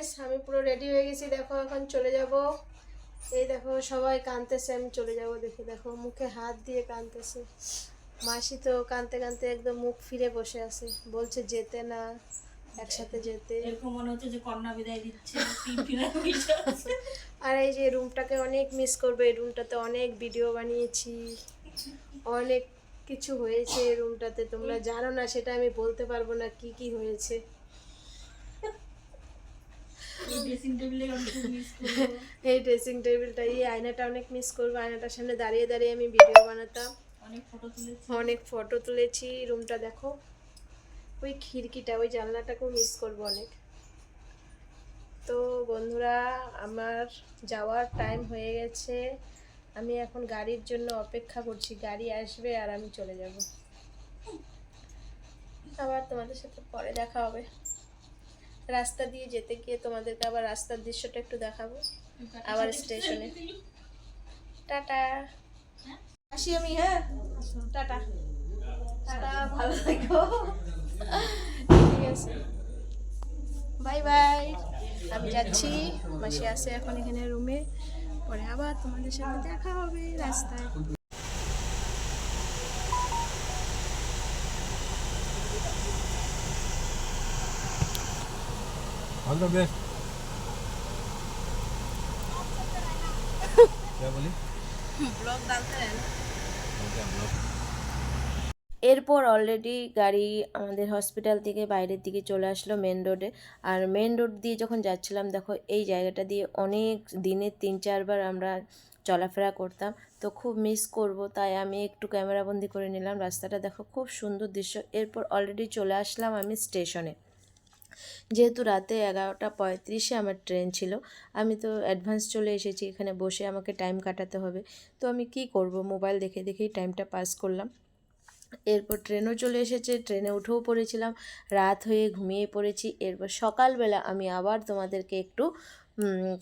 Guys আমি পুরো ready হয়ে গেছি। দেখো এখন চলে যাব। এই দেখো সবাই কাঁদতেছে আমি চলে যাব দেখে। দেখো মুখে হাত দিয়ে কাঁদতেছে। মাসি তো কাঁদতে কাঁদতে একদম মুখ ফিরে বসে আছে। বলছে যেতে না একসাথে যেতে। এরকম মনে হচ্ছে যে কন্যা বিদায় দিচ্ছে। আর এই যে রুমটাকে অনেক মিস করবে। এই রুমটাতে অনেক ভিডিও বানিয়েছি। অনেক কিছু হয়েছে এই রুমটাতে। তোমরা জানো না সেটা আমি বলতে পারব না কি কি হয়েছে। এই ড্রেসিং টেবিলটা এই আয়নাটা অনেক মিস করব। আয়নাটার সামনে দাঁড়িয়ে দাঁড়িয়ে আমি ভিডিও বানাতাম। অনেক ফটো তুলেছি। রুমটা দেখো। ওই খিড়কিটা ওই জানলাটাকেও মিস করব অনেক। তো বন্ধুরা আমার যাওয়ার টাইম হয়ে গেছে। আমি এখন গাড়ির জন্য অপেক্ষা করছি। গাড়ি আসবে আর আমি চলে যাব। আবার তোমাদের সাথে পরে দেখা হবে। রাস্তা দিয়ে যেতে গিয়ে তোমাদেরকে আবার রাস্তার দৃশ্যটা একটু দেখাবো আবার স্টেশনে। টাটা। আসি আমি হ্যাঁ? টাটা। টাটা ভালো থেকো। ঠিক আছে। Bye bye. আমি যাচ্ছি। মাসি আসে এখন এখানে রুমে পরে আবার তোমাদের সাথে দেখা হবে রাস্তায়। ऑल द बेस्ट क्या बोली क्या ब्लॉग এরপর অলরেডি গাড়ি আমাদের হসপিটাল থেকে বাইরের দিকে চলে আসলো মেন রোডে আর মেন রোড দিয়ে যখন যাচ্ছিলাম দেখো এই জায়গাটা দিয়ে অনেক দিনে তিন চারবার আমরা চলাফেরা করতাম তো খুব মিস করব তাই আমি একটু ক্যামেরাবন্দি করে নিলাম রাস্তাটা দেখো খুব সুন্দর দৃশ্য এরপর অলরেডি চলে আসলাম আমি স্টেশনে যেহেতু রাতে এগারোটা পঁয়ত্রিশে আমার ট্রেন ছিল, আমি তো অ্যাডভান্স চলে এসেছি, এখানে বসে আমাকে টাইম কাটাতে হবে। তো আমি কি করব? মোবাইল দেখে দেখেই টাইমটা পাস করলাম। এরপর ট্রেনও চলে এসেছে, ট্রেনে উঠেও পড়েছিলাম, রাত হয়ে ঘুমিয়ে পড়েছি। এরপর সকালবেলা আমি আবার তোমাদেরকে একটু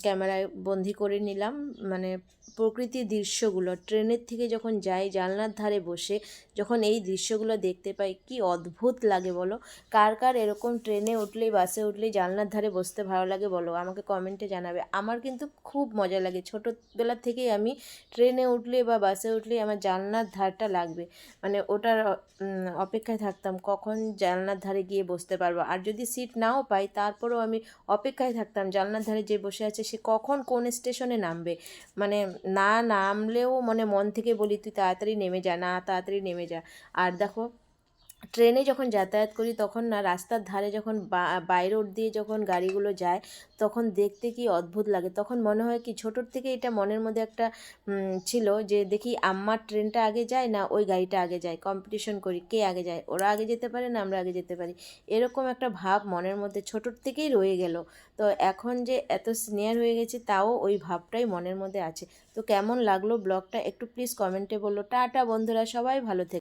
ক্যামেরায় বন্দি করে নিলাম। মানে প্রকৃতির দৃশ্যগুলো, ট্রেনের থেকে যখন যাই, জানলার ধারে বসে যখন এই দৃশ্যগুলো দেখতে পাই, কি অদ্ভুত লাগে বলো? কার কার এরকম ট্রেনে উঠলেই, বাসে উঠলেই জানলার ধারে বসতে ভালো লাগে বলো? আমাকে কমেন্টে জানাবে। আমার কিন্তু খুব মজা লাগে। ছোটোবেলা থেকেই আমি ট্রেনে উঠলে বা বাসে উঠলেই আমার জানলার ধারটা লাগবে। মানে ওটার অপেক্ষায় থাকতাম কখন জানলার ধারে গিয়ে বসতে পারব। আর যদি সিট নাও পাই, তারপরেও আমি অপেক্ষায় থাকতাম জানলার ধারে যে বসে আছে, সে কখন কোন স্টেশনে নামবে? মানে না নামলেও মানে মন থেকে বলি, তুই তাড়াতাড়ি নেমে যা, না, তাড়াতাড়ি নেমে যা। আর দেখো ট্রেনে যখন যাতায়াত করি, তখন না রাস্তার ধারে যখন বাই রোড দিয়ে যখন গাড়িগুলো যায়, তখন দেখতে কি অদ্ভুত লাগে। তখন মনে হয় কি ছোটোর থেকে এটা মনের মধ্যে একটা ছিল যে দেখি আম্মার ট্রেনটা আগে যায় না ওই গাড়িটা আগে যায়। কম্পিটিশন করি কে আগে যায়। ওরা আগে যেতে পারে না আমরা আগে যেতে পারি। এরকম একটা ভাব মনের মধ্যে ছোটোর থেকেই রয়ে গেল। তো এখন যে এত সিনিয়র হয়ে গেছি, তাও ওই ভাবটাই মনের মধ্যে আছে। তো কেমন লাগল ব্লগটা একটু প্লিজ কমেন্টে বলল টাটা বন্ধুরা, সবাই ভালো থেকে।